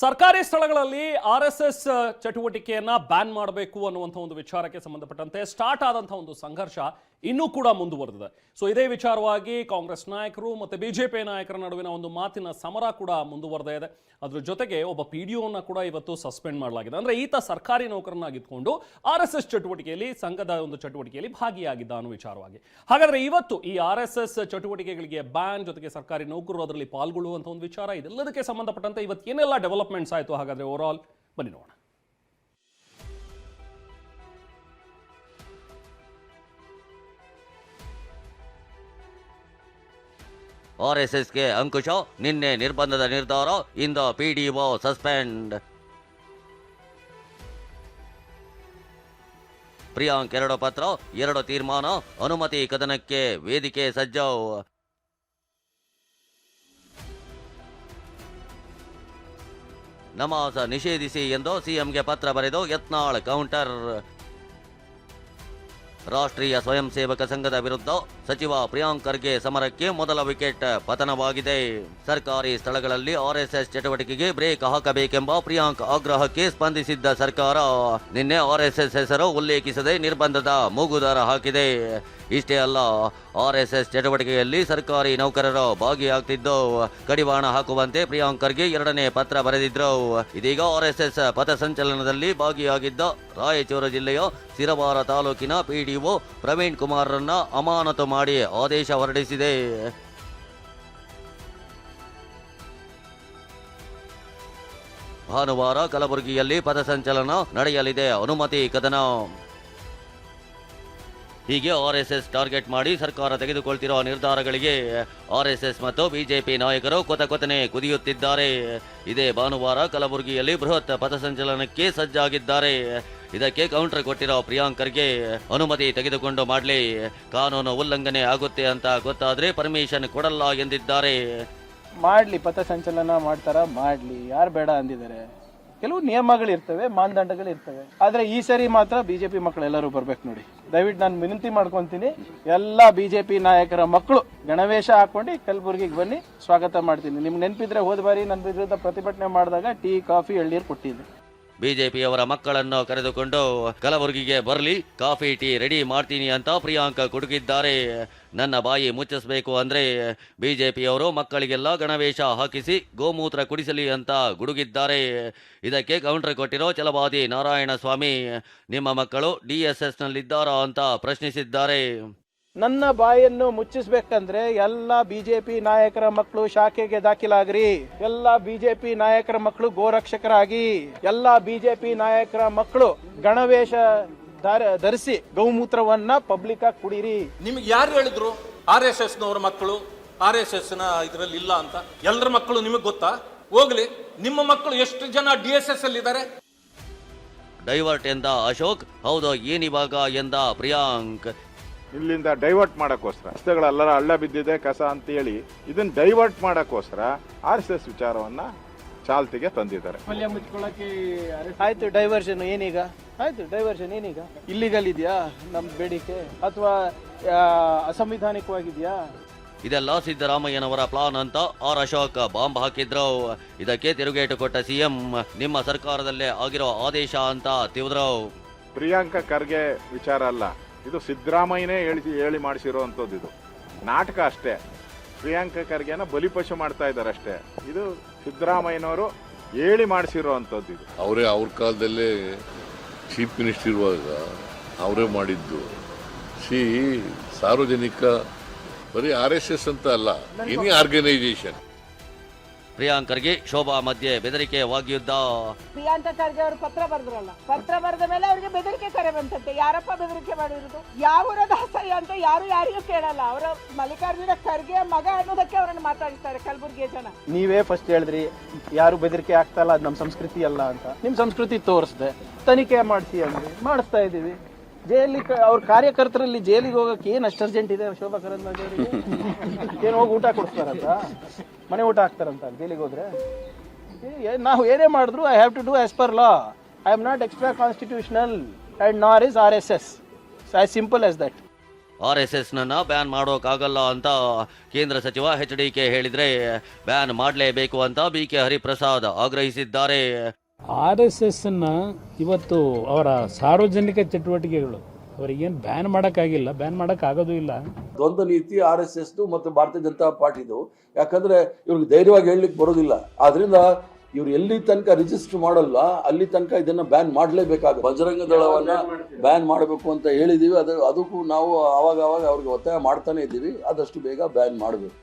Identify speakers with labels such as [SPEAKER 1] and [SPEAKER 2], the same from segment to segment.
[SPEAKER 1] ಸರ್ಕಾರಿ ಸ್ಥಳಗಳಲ್ಲಿ R S S ಚಟುವಟಿಕೆಯನ್ನ ಬ್ಯಾನ್ ಮಾಡಬೇಕು ಅನ್ನುವಂಥ ಒಂದು ವಿಚಾರಕ್ಕೆ ಸಂಬಂಧಪಟ್ಟಂತೆ ಸ್ಟಾರ್ಟ್ ಆದಂಥ ಒಂದು ಸಂಘರ್ಷ ಇನ್ನೂ ಕೂಡ ಮುಂದುವರೆದಿದೆ. ಸೊ ಇದೇ ವಿಚಾರವಾಗಿ ಕಾಂಗ್ರೆಸ್ ನಾಯಕರು ಮತ್ತೆ ಬಿಜೆಪಿ ನಾಯಕರ ನಡುವಿನ ಒಂದು ಮಾತಿನ ಸಮರ ಕೂಡ ಮುಂದುವರೆದೇ ಇದೆ. ಅದ್ರ ಜೊತೆಗೆ ಒಬ್ಬ ಪಿ ಡಿ ಕೂಡ ಇವತ್ತು ಸಸ್ಪೆಂಡ್ ಮಾಡಲಾಗಿದೆ. ಅಂದ್ರೆ ಈತ ಸರ್ಕಾರಿ ನೌಕರನಾಗಿದ್ಕೊಂಡು ಆರ್ ಎಸ್ ಎಸ್ ಚಟುವಟಿಕೆಯಲ್ಲಿ, ಸಂಘದ ಒಂದು ಚಟುವಟಿಕೆಯಲ್ಲಿ ಭಾಗಿಯಾಗಿದ್ದ ಅನ್ನೋ ವಿಚಾರವಾಗಿ. ಹಾಗಾದ್ರೆ ಇವತ್ತು ಈ ಆರ್ ಎಸ್ ಎಸ್ ಚಟುವಟಿಕೆಗಳಿಗೆ ಬ್ಯಾನ್ ಜೊತೆಗೆ ಸರ್ಕಾರಿ ನೌಕರರು ಅದರಲ್ಲಿ ಪಾಲ್ಗೊಳ್ಳುವಂಥ ಒಂದು ವಿಚಾರ ಇದೆಲ್ಲದಕ್ಕೆ ಸಂಬಂಧಪಟ್ಟಂತೆ ಇವತ್ತು ಏನೆಲ್ಲ ಡೆವಲಪ್ಮೆಂಟ್ಸ್ ಆಯಿತು, ಹಾಗಾದರೆ ಓವರ್ ಆಲ್ ಬನ್ನಿ ನೋಡೋಣ.
[SPEAKER 2] ಆರ್ಎಸ್ಎಸ್ಗೆ ಅಂಕುಶ, ನಿನ್ನೆ ನಿರ್ಬಂಧದ ನಿರ್ಧಾರ, ಇಂದ ಪಿಡಿಒ ಸಸ್ಪೆಂಡ್. ಪ್ರಿಯಾಂಕ್ ಎರಡು ಪತ್ರ, ಎರಡು ತೀರ್ಮಾನ, ಅನುಮತಿ ಕದನಕ್ಕೆ ವೇದಿಕೆ ಸಜ್ಜು ನಮಾಜ್ ನಿಷೇಧಿಸಿ ಎಂದು ಸಿಎಂಗೆ ಪತ್ರ ಬರೆದು ಯತ್ನಾಳ್ ಕೌಂಟರ್. ರಾಷ್ಟ್ರೀಯ ಸ್ವಯಂ ಸೇವಕ ಸಂಘದ ವಿರುದ್ಧ ಸಚಿವ ಪ್ರಿಯಾಂಕ್ ಖರ್ಗೆ ಸಮರಕ್ಕೆ ಮೊದಲ ವಿಕೆಟ್ ಪತನವಾಗಿದೆ. ಸರ್ಕಾರಿ ಸ್ಥಳಗಳಲ್ಲಿ ಆರ್ಎಸ್ಎಸ್ ಚಟುವಟಿಕೆಗೆ ಬ್ರೇಕ್ ಹಾಕಬೇಕೆಂಬ ಪ್ರಿಯಾಂಕ್ ಆಗ್ರಹಕ್ಕೆ ಸ್ಪಂದಿಸಿದ್ದ ಸರ್ಕಾರ, ನಿನ್ನೆ ಆರ್ಎಸ್ಎಸ್ ಹೆಸರು ಉಲ್ಲೇಖಿಸದೆ ನಿರ್ಬಂಧದ ಮೂಗುದಾರ ಹಾಕಿದೆ. ಇಷ್ಟೇ ಅಲ್ಲ, ಆರ್ ಎಸ್ ಎಸ್ ಚಟುವಟಿಕೆಯಲ್ಲಿ ಸರ್ಕಾರಿ ನೌಕರರು ಭಾಗಿಯಾಗ್ತಿದ್ದು, ಕಡಿವಾಣ ಹಾಕುವಂತೆ ಪ್ರಿಯಾಂಕರ್ಗೆ ಎರಡನೇ ಪತ್ರ ಬರೆದಿದ್ರು, ಇದೀಗ ಆರ್ ಎಸ್ ಎಸ್ ಪಥಸಂಚಲನದಲ್ಲಿ ಭಾಗಿಯಾಗಿದ್ದ ರಾಯಚೂರು ಜಿಲ್ಲೆಯ ಸಿರವಾರ ತಾಲೂಕಿನ ಪಿಡಿಒ ಪ್ರವೀಣ್ ಕುಮಾರ್ರನ್ನ ಅಮಾನತು ಮಾಡಿ ಆದೇಶ ಹೊರಡಿಸಿದೆ. ಭಾನುವಾರ ಕಲಬುರಗಿಯಲ್ಲಿ ಪಥಸಂಚಲನ ನಡೆಯಲಿದೆ. ಅನುಮತಿ ಕದನ ಹೀಗೆ ಆರ್ಎಸ್ಎಸ್ ಟಾರ್ಗೆಟ್ ಮಾಡಿ ಸರ್ಕಾರ ತೆಗೆದುಕೊಳ್ತಿರುವ ನಿರ್ಧಾರಗಳಿಗೆ ಆರ್ಎಸ್ಎಸ್ ಮತ್ತು ಬಿಜೆಪಿ ನಾಯಕರು ಕೊತ ಕೊತನೆ ಕುದಿಯುತ್ತಿದ್ದಾರೆ. ಇದೇ ಭಾನುವಾರ ಕಲಬುರಗಿಯಲ್ಲಿ ಬೃಹತ್ ಪಥಸಂಚಲನಕ್ಕೆ ಸಜ್ಜಾಗಿದ್ದಾರೆ. ಇದಕ್ಕೆ ಕೌಂಟರ್ ಕೊಟ್ಟಿರೋ ಪ್ರಿಯಾಂಕರ್ಗೆ ಅನುಮತಿ ತೆಗೆದುಕೊಂಡು ಮಾಡಲಿ. ಕಾನೂನು ಉಲ್ಲಂಘನೆ ಆಗುತ್ತೆ ಅಂತ ಗೊತ್ತಾದ್ರೆ ಪರ್ಮಿಷನ್ ಕೊಡಲ್ಲ ಎಂದಿದ್ದಾರೆ.
[SPEAKER 3] ಮಾಡ್ಲಿ ಪಥಸಂಚಲನ ಮಾಡ್ತಾರ? ಮಾಡ್ಲಿ. ಯಾರು ಬೇಡ ಅಂದಿದ್ದಾರೆ? ಕೆಲವು ನಿಯಮಗಳಿರ್ತವೆ, ಮಾನದಂಡಗಳಿರ್ತವೆ. ಆದರೆ ಈ ಸರಿ ಮಾತ್ರ ಬಿಜೆಪಿ ಮಕ್ಕಳೆಲ್ಲರೂ ಬರ್ಬೇಕು ನೋಡಿ. ದಯವಿಟ್ಟು ನಾನು ವಿನಂತಿ ಮಾಡ್ಕೊಂತೀನಿ, ಎಲ್ಲ ಬಿಜೆಪಿ ನಾಯಕರ ಮಕ್ಕಳು ಗಣವೇಶ ಹಾಕೊಂಡು ಕಲಬುರ್ಗಿಗೆ ಬನ್ನಿ. ಸ್ವಾಗತ ಮಾಡ್ತೀನಿ. ನಿಮ್ಗೆ ನೆನಪಿದ್ರೆ ಹೋದ ಬಾರಿ ನನ್ನ ವಿರುದ್ಧ ಪ್ರತಿಭಟನೆ ಮಾಡಿದಾಗ ಟೀ, ಕಾಫಿ, ಎಳ್ನೀರು ಕೊಟ್ಟಿದ್ದೆ.
[SPEAKER 2] ಬಿಜೆಪಿಯವರ ಮಕ್ಕಳನ್ನು ಕರೆದುಕೊಂಡು ಕಲಬುರಗಿಗೆ ಬರಲಿ, ಕಾಫಿ, ಟೀ ರೆಡಿ ಮಾಡ್ತೀನಿ ಅಂತ ಪ್ರಿಯಾಂಕ ಕುಡುಗಿದ್ದಾರೆ. ನನ್ನ ಬಾಯಿ ಮುಚ್ಚಿಸಬೇಕು ಅಂದರೆ ಬಿಜೆಪಿಯವರು ಮಕ್ಕಳಿಗೆಲ್ಲ ಗಣವೇಶ ಹಾಕಿಸಿ, ಗೋಮೂತ್ರ ಕುಡಿಸಲಿ ಅಂತ ಗುಡುಗಿದ್ದಾರೆ. ಇದಕ್ಕೆ ಕೌಂಟರ್ ಕೊಟ್ಟಿರೋ ಚಲವಾದಿ ನಾರಾಯಣ ಸ್ವಾಮಿ ನಿಮ್ಮ ಮಕ್ಕಳು ಡಿ ಎಸ್ ಎಸ್ನಲ್ಲಿದ್ದಾರಾ ಅಂತ ಪ್ರಶ್ನಿಸಿದ್ದಾರೆ.
[SPEAKER 3] ನನ್ನ ಬಾಯನ್ನು ಮುಚ್ಚಿಸ್ಬೇಕಂದ್ರೆ ಎಲ್ಲ ಬಿಜೆಪಿ ನಾಯಕರ ಮಕ್ಕಳು ಶಾಖೆಗೆ ದಾಖಲಾಗ್ರಿ. ಎಲ್ಲ ಬಿಜೆಪಿ ನಾಯಕರ ಮಕ್ಕಳು ಗೋರಕ್ಷಕರಾಗಿ. ಎಲ್ಲ ಬಿಜೆಪಿ ನಾಯಕರ ಮಕ್ಕಳು ಗಣವೇಶ ಧಾರ- ಧರಿಸಿ ಗೌಮೂತ್ರವನ್ನ ಪಬ್ಲಿಕ್ ಆಗಿ ಕುಡೀರಿ.
[SPEAKER 4] ನಿಮ್ಗೆ ಯಾರು ಹೇಳಿದ್ರು ಆರ್ ಎಸ್ ಎಸ್ ನವರ ಮಕ್ಕಳು ಆರ್ ಎಸ್ ಎಸ್ನ ಇದರಲ್ಲಿ ಇಲ್ಲ ಅಂತ? ಎಲ್ಲರ ಮಕ್ಕಳು ನಿಮಗೆ ಗೊತ್ತಾ? ಹೋಗ್ಲಿ ನಿಮ್ಮ ಮಕ್ಕಳು ಎಷ್ಟು ಜನ ಡಿ ಎಸ್ ಎಸ್ ಅಲ್ಲಿ ಇದ್ದಾರೆ
[SPEAKER 2] ಡೈವರ್ಟ್ ಎಂದ ಅಶೋಕ್ ಹೌದು ಏನಿವಾಗ ಎಂದ ಪ್ರಿಯಾಂಕ್.
[SPEAKER 5] ಇಲ್ಲಿಂದ ಡೈವರ್ಟ್ ಮಾಡೋಕ್ಕೋಸ್ಕರ. ರಸ್ತೆಗಳೆಲ್ಲರ ಹಳ್ಳ ಬಿದ್ದಿದೆ ಕಸ ಅಂತ ಹೇಳಿ ಇದನ್ನ ಡೈವರ್ಟ್ ಮಾಡೋಕ್ಕೋಸ್ಕರ ಆರ್ ಎಸ್ ಎಸ್ ವಿಚಾರವನ್ನ ಚಾಲ್ತಿಗೆ ತಂದಿದ್ದಾರೆ.
[SPEAKER 3] ಆಯ್ತು ಡೈವರ್ಷನ್ ಏನೀಗ? ಆಯ್ತು ಡೈವರ್ಷನ್ ಏನೀಗ? ಇಲ್ಲಿಗಲ್ ಇದೆಯಾ ನಮ್ ಬೇಡಿಕೆ? ಅಥವಾ ಅಸಂವಿಧಾನಿಕವಾಗಿದೆಯಾ?
[SPEAKER 2] ಇದೆಲ್ಲ ಸಿದ್ದರಾಮಯ್ಯನವರ ಪ್ಲಾನ್ ಅಂತ ಆರ್ ಅಶೋಕ್ ಬಾಂಬ್ ಹಾಕಿದ್ರು. ಇದಕ್ಕೆ ತಿರುಗೇಟು ಕೊಟ್ಟ ಸಿಎಂ ನಿಮ್ಮ ಸರ್ಕಾರದಲ್ಲೇ ಆಗಿರೋ ಆದೇಶ ಅಂತ ತಿವಿದ್ರು.
[SPEAKER 5] ಪ್ರಿಯಾಂಕ ಖರ್ಗೆ ವಿಚಾರ ಅಲ್ಲ. ಇದು ಸಿದ್ದರಾಮಯ್ಯನೇ ಹೇಳಿ ಹೇಳಿ ಮಾಡಿಸಿರೋ ಅಂಥದ್ದು ಇದು. ನಾಟಕ ಅಷ್ಟೇ. ಪ್ರಿಯಾಂಕ ಖರ್ಗೆನ ಬಲಿಪಶು ಮಾಡ್ತಾ ಇದ್ದಾರೆ ಅಷ್ಟೇ. ಇದು ಸಿದ್ದರಾಮಯ್ಯನವರು ಹೇಳಿ ಮಾಡಿಸಿರೋ ಅಂಥದ್ದು ಇದು.
[SPEAKER 6] ಅವರೇ ಅವ್ರ ಕಾಲದಲ್ಲೇ ಚೀಫ್ ಮಿನಿಸ್ಟರ್ ಇರುವಾಗ ಅವರೇ ಮಾಡಿದ್ದು. ಸಿ ಸಾರ್ವಜನಿಕ ಬರೀ ಆರ್ ಎಸ್ ಎಸ್ ಅಂತ ಅಲ್ಲ ಎನಿ ಆರ್ಗನೈಸೇಷನ್
[SPEAKER 2] ಪ್ರಿಯಾಂಕರ್ಗೆ ಶೋಭಾ ಮಧ್ಯೆ ಬೆದರಿಕೆ ವಾಗಿಯುದ್ದ
[SPEAKER 7] ಪ್ರಿಯಾಂಕ ಖರ್ಗೆ ಅವರು ಪತ್ರ ಬರೆದ್ರಲ್ಲ ಪತ್ರ ಬರೆದ ಮೇಲೆ ಅವರಿಗೆ ಬೆದರಿಕೆ ಕರೆ ಬಂತಂತೆ. ಯಾರಪ್ಪ ಬೆದರಿಕೆ ಮಾಡಿರೋದು? ಯಾವ ದಾಸಯ್ಯ ಅಂತ ಯಾರು ಯಾರಿಗೂ ಕೇಳಲ್ಲ. ಅವರ ಮಲ್ಲಿಕಾರ್ಜುನ ಖರ್ಗೆ ಮಗ ಅನ್ನೋದಕ್ಕೆ ಅವರನ್ನು ಮಾತಾಡಿಸ್ತಾರೆ ಕಲಬುರಗಿಯ ಜನ.
[SPEAKER 3] ನೀವೇ ಫಸ್ಟ್ ಹೇಳಿದ್ರಿ ಯಾರು ಬೆದರಿಕೆ ಆಗ್ತಾ ಇಲ್ಲ ಅದು ನಮ್ಮ ಸಂಸ್ಕೃತಿ ಅಲ್ಲ ಅಂತ. ನಿಮ್ಮ ಸಂಸ್ಕೃತಿ ತೋರಿಸ್ದೆ ತನಿಖೆ ಮಾಡಿಸಿ ಅಂದ್ರೆ ಮಾಡಿಸ್ತಾ ಇದೀವಿ ಜೈಲಿ ಅವ್ರ ಕಾರ್ಯಕರ್ತರಲ್ಲಿ ಜೈಲಿಗೆ ಹೋಗಕ್ಕೆ ಏನ್ ಅಷ್ಟು ಅರ್ಜೆಂಟ್ ಇದೆ? ಶೋಭಾ ಕರಂದ್ಲಾಜೆ ಅವರಿಗೆ? ಏನ್ ಹೋಗಿ ಊಟ ಕೊಡ್ತಾರಂತ ಮನೆ ಊಟ ಹಾಕ್ತಾರಂತ ಜೈಲಿಗೆ ಹೋದ್ರೆ? ನಾವು ಏನೇ ಮಾಡಿದ್ರು I have to do as per law I am not extra constitutional and nor is R S S as simple as that
[SPEAKER 2] R S ನನ್ನ ಬ್ಯಾನ್ ಮಾಡೋಕ್ಕಾಗಲ್ಲ ಅಂತ ಕೇಂದ್ರ ಸಚಿವ ಎಚ್ ಡಿ ಕೆ ಹೇಳಿದ್ರೆ ಬ್ಯಾನ್ ಮಾಡಲೇಬೇಕು ಅಂತ ಬಿ ಕೆ ಹರಿಪ್ರಸಾದ್ ಆಗ್ರಹಿಸಿದ್ದಾರೆ.
[SPEAKER 8] R S S ಅನ್ನ ಇವತ್ತು ಅವರ ಸಾರ್ವಜನಿಕ ಚಟುವಟಿಕೆಗಳು ಅವರಿಗೇನು ಬ್ಯಾನ್ ಮಾಡೋಕ್ಕಾಗಿಲ್ಲ ಬ್ಯಾನ್ ಮಾಡೋಕ್ಕಾಗೋದು ಇಲ್ಲ.
[SPEAKER 9] ದ್ವಂದ್ವ ನೀತಿ ಆರ್ ಎಸ್ ಎಸ್ ಮತ್ತು ಭಾರತೀಯ ಜನತಾ ಪಾರ್ಟಿದು. ಯಾಕಂದ್ರೆ ಇವ್ರಿಗೆ ಧೈರ್ಯವಾಗಿ ಹೇಳಲಿಕ್ಕೆ ಬರೋದಿಲ್ಲ. ಆದ್ರಿಂದ ಇವ್ರು ಎಲ್ಲಿ ತನಕ ರಿಜಿಸ್ಟರ್ ಮಾಡಲ್ಲ ಅಲ್ಲಿ ತನಕ ಇದನ್ನ ಬ್ಯಾನ್ ಮಾಡಲೇಬೇಕಾಗ ಬಜರಂಗ ದಳವನ್ನ ಬ್ಯಾನ್ ಮಾಡಬೇಕು ಅಂತ ಹೇಳಿದೀವಿ. ಅದು ಅದಕ್ಕೂ ನಾವು ಅವಾಗ ಅವಾಗ ಅವ್ರಿಗೆ ಒತ್ತಾಯ ಮಾಡ್ತಾನೆ ಇದ್ದೀವಿ. ಆದಷ್ಟು ಬೇಗ ಬ್ಯಾನ್ ಮಾಡಬೇಕು.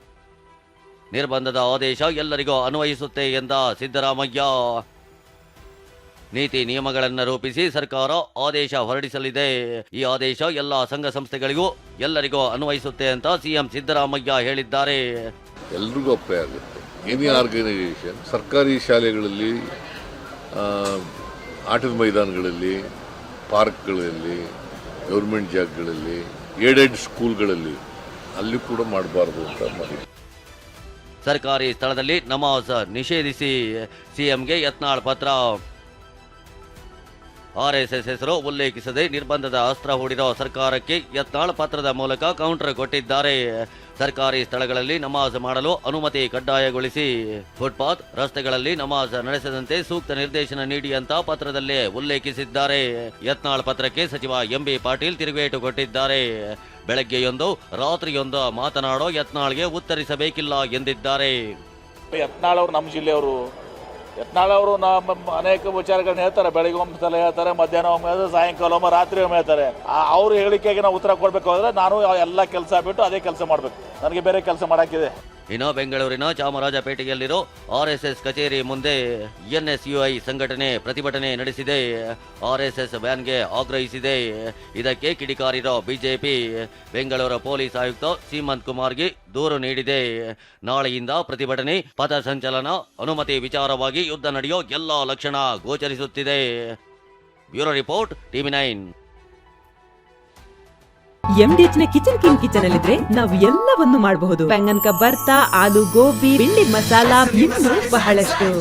[SPEAKER 2] ನಿರ್ಬಂಧದ ಆದೇಶ ಎಲ್ಲರಿಗೂ ಅನ್ವಯಿಸುತ್ತೆ ಎಂದ ಸಿದ್ದರಾಮಯ್ಯ. ನೀತಿ ನಿಯಮಗಳನ್ನು ರೂಪಿಸಿ ಸರ್ಕಾರ ಆದೇಶ ಹೊರಡಿಸಲಿದೆ. ಈ ಆದೇಶ ಎಲ್ಲ ಸಂಘ ಸಂಸ್ಥೆಗಳಿಗೂ ಎಲ್ಲರಿಗೂ ಅನ್ವಯಿಸುತ್ತೆ ಅಂತ ಸಿಎಂ ಸಿದ್ದರಾಮಯ್ಯ ಹೇಳಿದ್ದಾರೆ.
[SPEAKER 6] ಎಲ್ರಿಗೂ ಅಪ್ಲೈ ಆಗುತ್ತೆ. ಎನಿ ಆರ್ಗನೈಸೇಷನ್ ಸರ್ಕಾರಿ ಶಾಲೆಗಳಲ್ಲಿ ಆಟದ ಮೈದಾನಗಳಲ್ಲಿ ಪಾರ್ಕ್ಗಳಲ್ಲಿ ಗೌರ್ಮೆಂಟ್ ಜಾಗಗಳಲ್ಲಿ ಏಡೆಡ್ ಸ್ಕೂಲ್ಗಳಲ್ಲಿ ಅಲ್ಲಿ ಕೂಡ ಮಾಡಬಾರ್ದು ಅಂತ ಮಾಡಿ.
[SPEAKER 2] ಸರ್ಕಾರಿ ಸ್ಥಳದಲ್ಲಿ ನಮಾಜ್ ನಿಷೇಧಿಸಿ ಸಿಎಂಗೆ ಯತ್ನಾಳ್ ಪತ್ರ. ಆರ್ಎಸ್ಎಸ್ ಹೆಸರು ಉಲ್ಲೇಖಿಸದೆ ನಿರ್ಬಂಧದ ಅಸ್ತ್ರ ಹೂಡಿರೋ ಸರ್ಕಾರಕ್ಕೆ ಯತ್ನಾಳ್ ಪತ್ರದ ಮೂಲಕ ಕೌಂಟರ್ ಕೊಟ್ಟಿದ್ದಾರೆ. ಸರ್ಕಾರಿ ಸ್ಥಳಗಳಲ್ಲಿ ನಮಾಜ್ ಮಾಡಲು ಅನುಮತಿ ಕಡ್ಡಾಯಗೊಳಿಸಿ ಫುಟ್ಪಾತ್, ರಸ್ತೆಗಳಲ್ಲಿ ನಮಾಜ್ ನಡೆಸದಂತೆ ಸೂಕ್ತ ನಿರ್ದೇಶನ ನೀಡಿ ಅಂತ ಪತ್ರದಲ್ಲೇ ಉಲ್ಲೇಖಿಸಿದ್ದಾರೆ. ಯತ್ನಾಳ್ ಪತ್ರಕ್ಕೆ ಸಚಿವ ಎಂಬಿ ಪಾಟೀಲ್ ತಿರುಗೇಟು ಕೊಟ್ಟಿದ್ದಾರೆ. ಬೆಳಗ್ಗೆಯೊಂದು, ರಾತ್ರಿಯೊಂದು ಮಾತನಾಡೋ ಯತ್ನಾಳ್ಗೆ ಉತ್ತರಿಸಬೇಕಿಲ್ಲ ಎಂದಿದ್ದಾರೆ.
[SPEAKER 3] ಯತ್ನಾಳ್ ಅವರು ನಮ್ಮ ಜಿಲ್ಲೆಯವರು ಯತ್ನಾಳ್ ಅವರು ನಮ್ಮ ಅನೇಕ ವಿಚಾರಗಳನ್ನ ಹೇಳ್ತಾರೆ, ಬೆಳಿಗ್ಗೆ ಒಮ್ಮೆ ಸಲ ಹೇಳ್ತಾರೆ, ಮಧ್ಯಾಹ್ನ ಒಮ್ಮೆ ಹೇಳ್ತಾರೆ ಸಾಯಂಕಾಲ ಒಮ್ಮೆ, ರಾತ್ರಿ ಒಮ್ಮೆ ಹೇಳ್ತಾರೆ. ಅವ್ರ ಹೇಳಿಕೆಗೆ ನಾವು ಉತ್ತರ ಕೊಡಬೇಕು ಅಂದರೆ ನಾನು ಎಲ್ಲ ಕೆಲಸ ಬಿಟ್ಟು ಅದೇ ಕೆಲಸ ಮಾಡಬೇಕು. ನನಗೆ ಬೇರೆ ಕೆಲಸ ಮಾಡಕ್ಕಿದೆ.
[SPEAKER 2] ಇನ್ನು ಬೆಂಗಳೂರಿನ ಚಾಮರಾಜಪೇಟೆಯಲ್ಲಿರೋ ಆರ್ಎಸ್ಎಸ್ ಕಚೇರಿ ಮುಂದೆ ಎನ್ಎಸ್ಯುಐ ಸಂಘಟನೆ ಪ್ರತಿಭಟನೆ ನಡೆಸಿದೆ. ಆರ್ಎಸ್ಎಸ್ ಬ್ಯಾನ್ಗೆ ಆಗ್ರಹಿಸಿದೆ. ಇದಕ್ಕೆ ಕಿಡಿಕಾರಿರೋ ಬಿಜೆಪಿ, ಬೆಂಗಳೂರು ಪೊಲೀಸ್ ಆಯುಕ್ತ ಸೀಮಂತ್ ಕುಮಾರ್ಗೆ ದೂರು ನೀಡಿದೆ. ನಾಳೆಯಿಂದ ಪ್ರತಿಭಟನೆ ಪಥಸಂಚಲನ ಅನುಮತಿ ವಿಚಾರವಾಗಿ ಯುದ್ಧ ನಡೆಯೋ ಎಲ್ಲ ಲಕ್ಷಣ ಗೋಚರಿಸುತ್ತಿದೆ. Bureau report, TV nine.
[SPEAKER 10] ಎಂಡಿಎಚ್ನ kitchen king kitchen ಅಲ್ಲಿದ್ರೆ ನಾವು ಎಲ್ಲವನ್ನು ಮಾಡಬಹುದು. ಬೆಂಗನ್ಕ ಬರ್ತಾ ಆಲೂ ಗೋಬಿ ಬಿಂಡಿ ಮಸಾಲಾ ಇನ್ನೂ ಬಹಳಷ್ಟು.